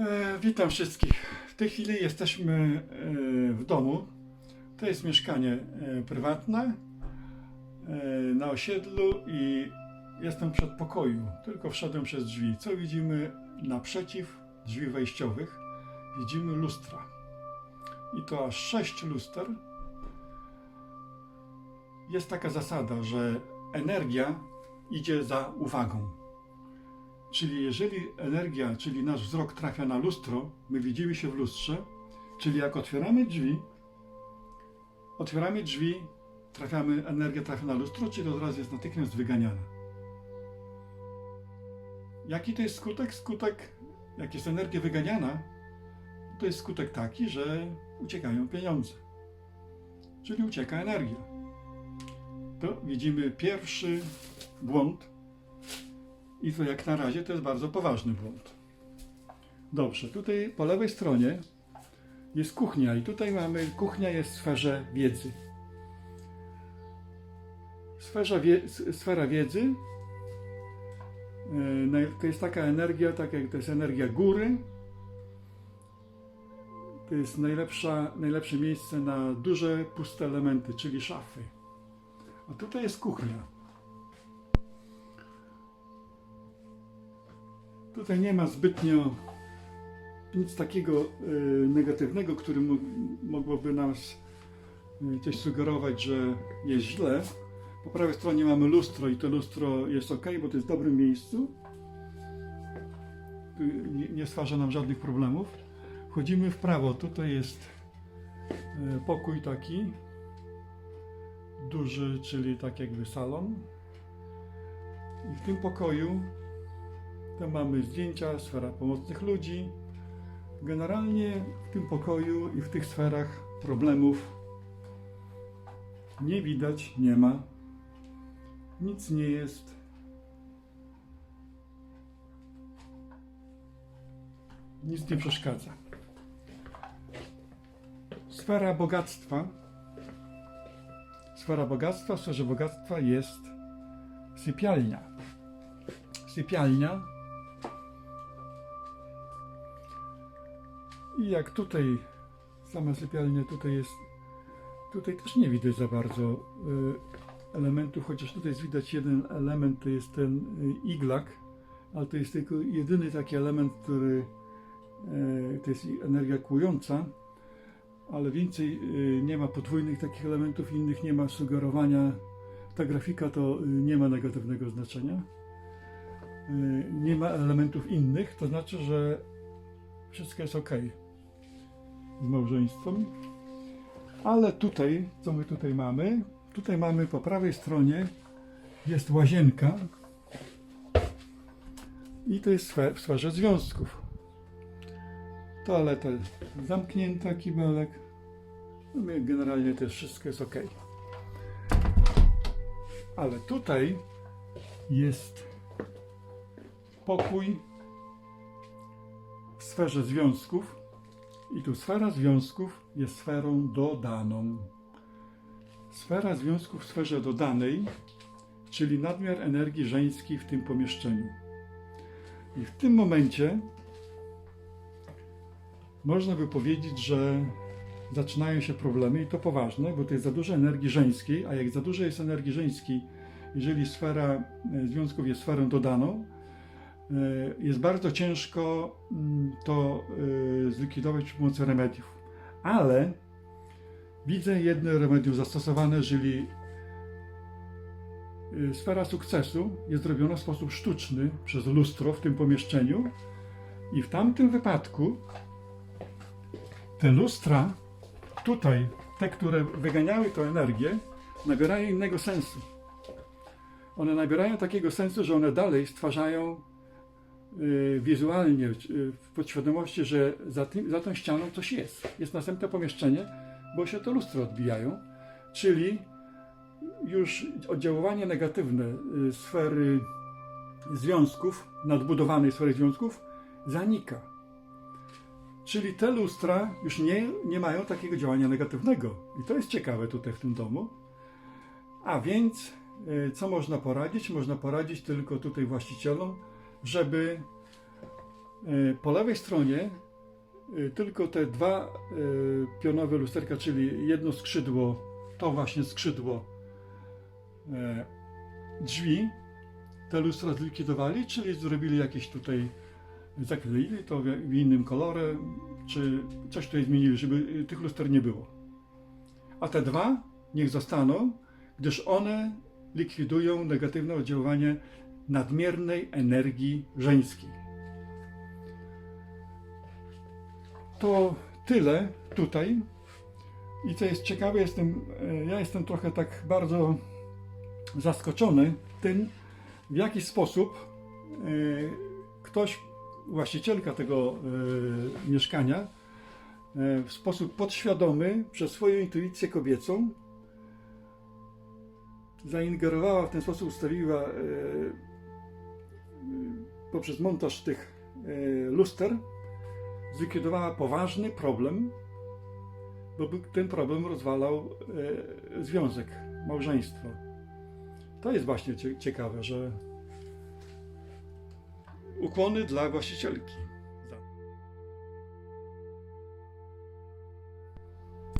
E, witam wszystkich. W tej chwili jesteśmy e, w domu. To jest mieszkanie e, prywatne na osiedlu i jestem przed pokoju. Tylko wszedłem przez drzwi. Co widzimy naprzeciw drzwi wejściowych? Widzimy lustra. I to aż sześć luster. Jest taka zasada, że energia idzie za uwagą. Czyli jeżeli energia, czyli nasz wzrok trafia na lustro, my widzimy się w lustrze, czyli jak otwieramy drzwi, otwieramy drzwi, trafiamy, energia trafia na lustro, czyli od razu jest natychmiast wyganiana. Jaki to jest skutek? Skutek, jak jest energia wyganiana, to jest skutek taki, że uciekają pieniądze. Czyli ucieka energia. To widzimy pierwszy błąd, i to jak na razie to jest bardzo poważny błąd. Dobrze, tutaj po lewej stronie jest kuchnia i tutaj mamy, kuchnia jest w sferze wiedzy. Sferza wie, sfera wiedzy naj- to jest taka energia, tak jak to jest energia góry. To jest najlepsza, najlepsze miejsce na duże, puste elementy, czyli szafy. A tutaj jest kuchnia. Tutaj nie ma zbytnio nic takiego y, negatywnego, który mogłoby nas coś sugerować, że jest źle. Po prawej stronie mamy lustro i to lustro jest ok, bo to jest w dobrym miejscu. Nie, stwarza nam żadnych problemów. Wchodzimy w prawo. Tutaj jest y, pokój taki duży, czyli tak jakby salon. I w tym pokoju tam mamy zdjęcia, sfera pomocnych ludzi. Generalnie w tym pokoju i w tych sferach problemów nie widać, nie ma. Nic nie jest. Nic nie przeszkadza. Sfera bogactwa. Sfera bogactwa, w sferze bogactwa jest sypialnia. Sypialnia I jak tutaj sama sypialnia tutaj jest, tutaj też nie widać za bardzo y, elementów, chociaż tutaj jest widać jeden element, to jest ten y, iglak, ale to jest tylko jedyny taki element, który y, to jest energia kłująca, ale więcej nie ma podwójnych takich elementów, innych nie ma sugerowania. Ta grafika to nie ma negatywnego znaczenia. Nie ma elementów innych, to znaczy, że wszystko jest ok z małżeństwem. Ale tutaj, co my tutaj mamy? Tutaj mamy po prawej stronie jest łazienka i to jest sferze związków. Toaleta zamknięta, kibelek. No generalnie też wszystko jest ok. Ale tutaj jest pokój w sferze związków i tu sfera związków jest sferą dodaną. Sfera związków w sferze dodanej, czyli nadmiar energii żeńskiej w tym pomieszczeniu. I w tym momencie można by powiedzieć, że zaczynają się problemy i to poważne, bo to jest za dużo energii żeńskiej, a jak za dużo jest energii żeńskiej, jeżeli sfera e, związków jest sferą dodaną, jest bardzo ciężko mm, to e, zlikwidować przy pomocy remediów. Ale widzę jedno remedium zastosowane, czyli e, sfera sukcesu jest zrobiona w sposób sztuczny przez lustro w tym pomieszczeniu i w tamtym wypadku te lustra tutaj, te, które wyganiały tę energię, nabierają innego sensu. One nabierają takiego sensu, że one dalej stwarzają wizualnie y, w podświadomości, że za, tym, za tą ścianą coś jest. Jest następne pomieszczenie, bo się te lustra odbijają, czyli już oddziaływanie negatywne y, sfery związków, nadbudowanej sfery związków, zanika. Czyli te lustra już nie, nie mają takiego działania negatywnego. I to jest ciekawe tutaj w tym domu. A więc, y, co można poradzić? Można poradzić tylko tutaj właścicielom, żeby E, Po lewej stronie e, tylko te dwa e, pionowe lusterka, czyli jedno skrzydło, to właśnie skrzydło drzwi, te lustra zlikwidowali, czyli zrobili jakieś tutaj, zakleili to w innym kolorze, czy coś tutaj zmienili, żeby tych luster nie było. A te dwa niech zostaną, gdyż one likwidują negatywne oddziaływanie nadmiernej energii żeńskiej. To tyle tutaj. I co jest ciekawe, jestem, e, ja jestem trochę tak bardzo zaskoczony tym, w jaki sposób e, ktoś, właścicielka tego e, mieszkania, w sposób podświadomy, przez swoją intuicję kobiecą, zaingerowała w ten sposób, ustawiła poprzez montaż tych e, luster, zlikwidowała poważny problem, bo ten problem rozwalał e, związek, małżeństwo. To jest właśnie cie- ciekawe, że ukłony dla właścicielki.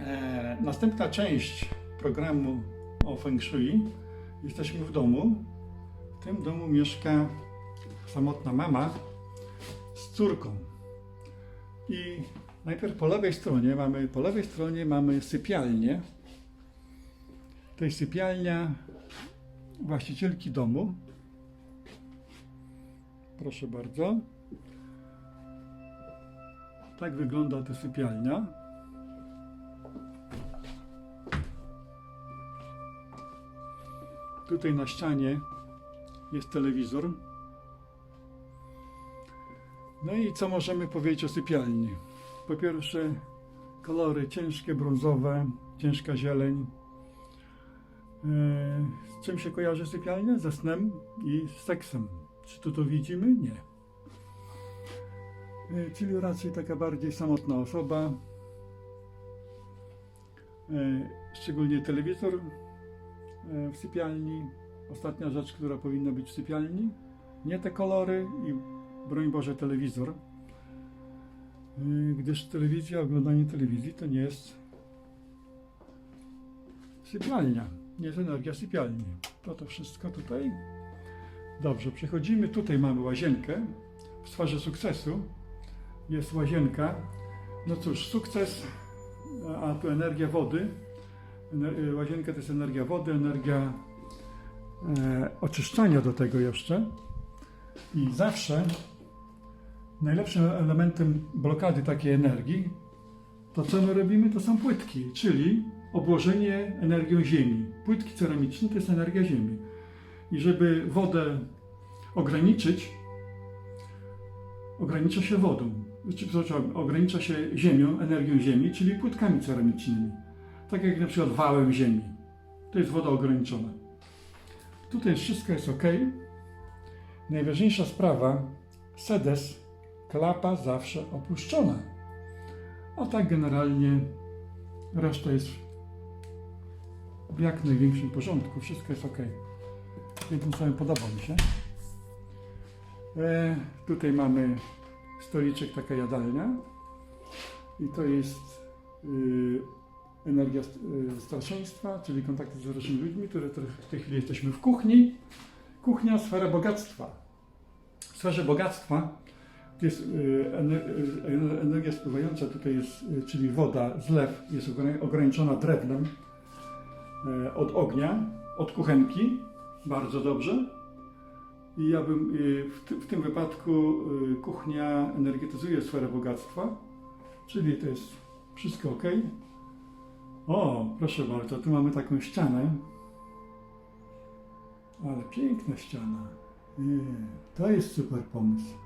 E, następna część programu o Feng Shui. Jesteśmy w domu. W tym domu mieszka samotna mama z córką. I najpierw po lewej stronie mamy, po lewej stronie mamy sypialnię. To jest sypialnia właścicielki domu. Proszę bardzo. Tak wygląda ta sypialnia. Tutaj na ścianie jest telewizor. No i co możemy powiedzieć o sypialni? Po pierwsze, kolory ciężkie, brązowe, ciężka zieleń. E, Z czym się kojarzy sypialnia? Ze snem i z seksem. Czy tu to widzimy? Nie. E, Czyli raczej taka bardziej samotna osoba. E, Szczególnie telewizor e, w sypialni. Ostatnia rzecz, która powinna być w sypialni. Nie te kolory i broń Boże telewizor. Y, Gdyż telewizja, oglądanie telewizji to nie jest sypialnia. Nie jest energia sypialni. To to wszystko tutaj. Dobrze, przechodzimy. Tutaj mamy łazienkę. W sferze sukcesu jest łazienka. No cóż, sukces, a tu energia wody. Y, Łazienka to jest energia wody, energia e, oczyszczania do tego jeszcze. I zawsze najlepszym elementem blokady takiej energii to co my robimy, to są płytki, czyli obłożenie energią ziemi. Płytki ceramiczne to jest energia ziemi. I żeby wodę ograniczyć, ogranicza się wodą. Znaczy, przepraszam, ogranicza się ziemią, energią ziemi, czyli płytkami ceramicznymi. Tak jak na przykład wałem ziemi. To jest woda ograniczona. Tutaj wszystko jest ok. Najważniejsza sprawa, sedes, klapa zawsze opuszczona. A tak generalnie reszta jest w jak największym porządku, wszystko jest ok. Jednym słowem podoba mi się. E, tutaj mamy stoliczek, taka jadalnia i to jest y, energia y, starszeństwa, czyli kontakty z starszymi ludźmi, które w tej chwili jesteśmy w kuchni. Kuchnia, sfera bogactwa. W sferze bogactwa jest y, y, energia spływająca, tutaj jest, y, czyli woda, zlew jest ograni- ograniczona drewnem y, od ognia, od kuchenki, bardzo dobrze. I ja bym w, ty, w tym wypadku kuchnia energetyzuje sferę bogactwa, czyli to jest wszystko ok. O, proszę bardzo, tu mamy taką ścianę. Ale piękna ściana. To jest super pomysł.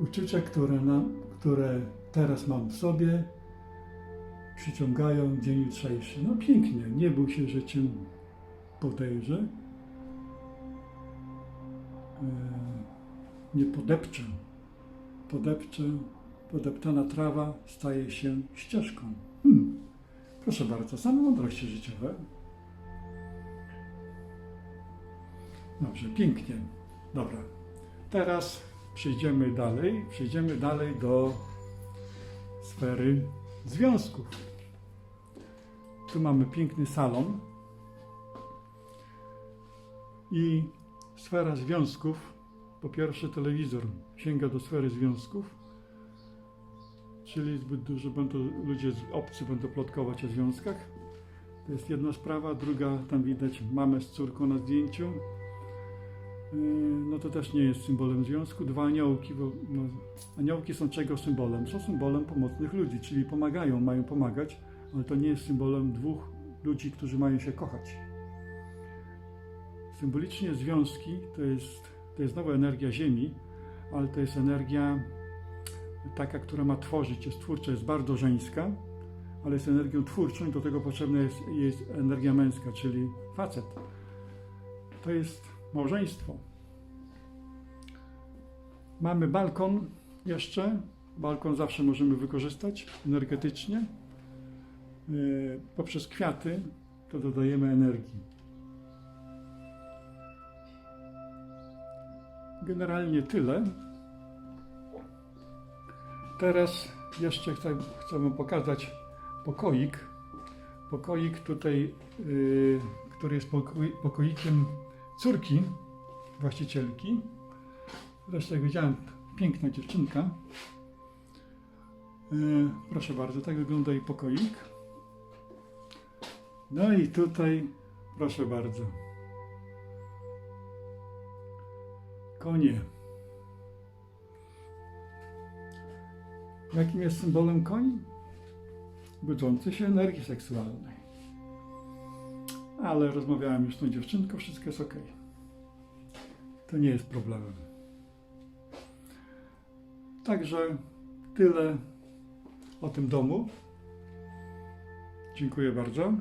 Uczucia, które, nam, które teraz mam w sobie, przyciągają dzień jutrzejszy. No pięknie, nie bój się, że cię podejrzę. E, nie podepczę. Podepczę, podeptana trawa staje się ścieżką. Hmm. Proszę bardzo, same mądrości życiowe. Dobrze, pięknie. Dobra. Teraz przejdziemy dalej. Przejdziemy dalej do sfery związków. Tu mamy piękny salon. I sfera związków. Po pierwsze, telewizor sięga do sfery związków, czyli zbyt dużo będą ludzie obcy będą plotkować o związkach. To jest jedna sprawa. Druga, tam widać mamę z córką na zdjęciu. Yy, No to też nie jest symbolem związku. Dwa aniołki. Bo, no, aniołki są czego symbolem? Są symbolem pomocnych ludzi, czyli pomagają, mają pomagać, ale to nie jest symbolem dwóch ludzi, którzy mają się kochać. Symbolicznie związki to jest, to jest znowu energia Ziemi, ale to jest energia taka, która ma tworzyć, jest twórcza, jest bardzo żeńska, ale jest energią twórczą i do tego potrzebna jest, jest energia męska, czyli facet. To jest małżeństwo. Mamy balkon jeszcze. Balkon zawsze możemy wykorzystać energetycznie. Yy, Poprzez kwiaty to dodajemy energii. Generalnie tyle. Teraz jeszcze chcę, chcę pokazać pokoik. Pokoik tutaj, yy, który jest pokoi, pokoikiem córki właścicielki. Zresztą jak widziałem, piękna dziewczynka. Yy, proszę bardzo, tak wygląda jej pokoik. No i tutaj, proszę bardzo. Konie. Jakim jest symbolem koń? Budzący się energii seksualnej. Ale rozmawiałem już z tą dziewczynką, wszystko jest ok. To nie jest problemem. Także tyle o tym domu. Dziękuję bardzo.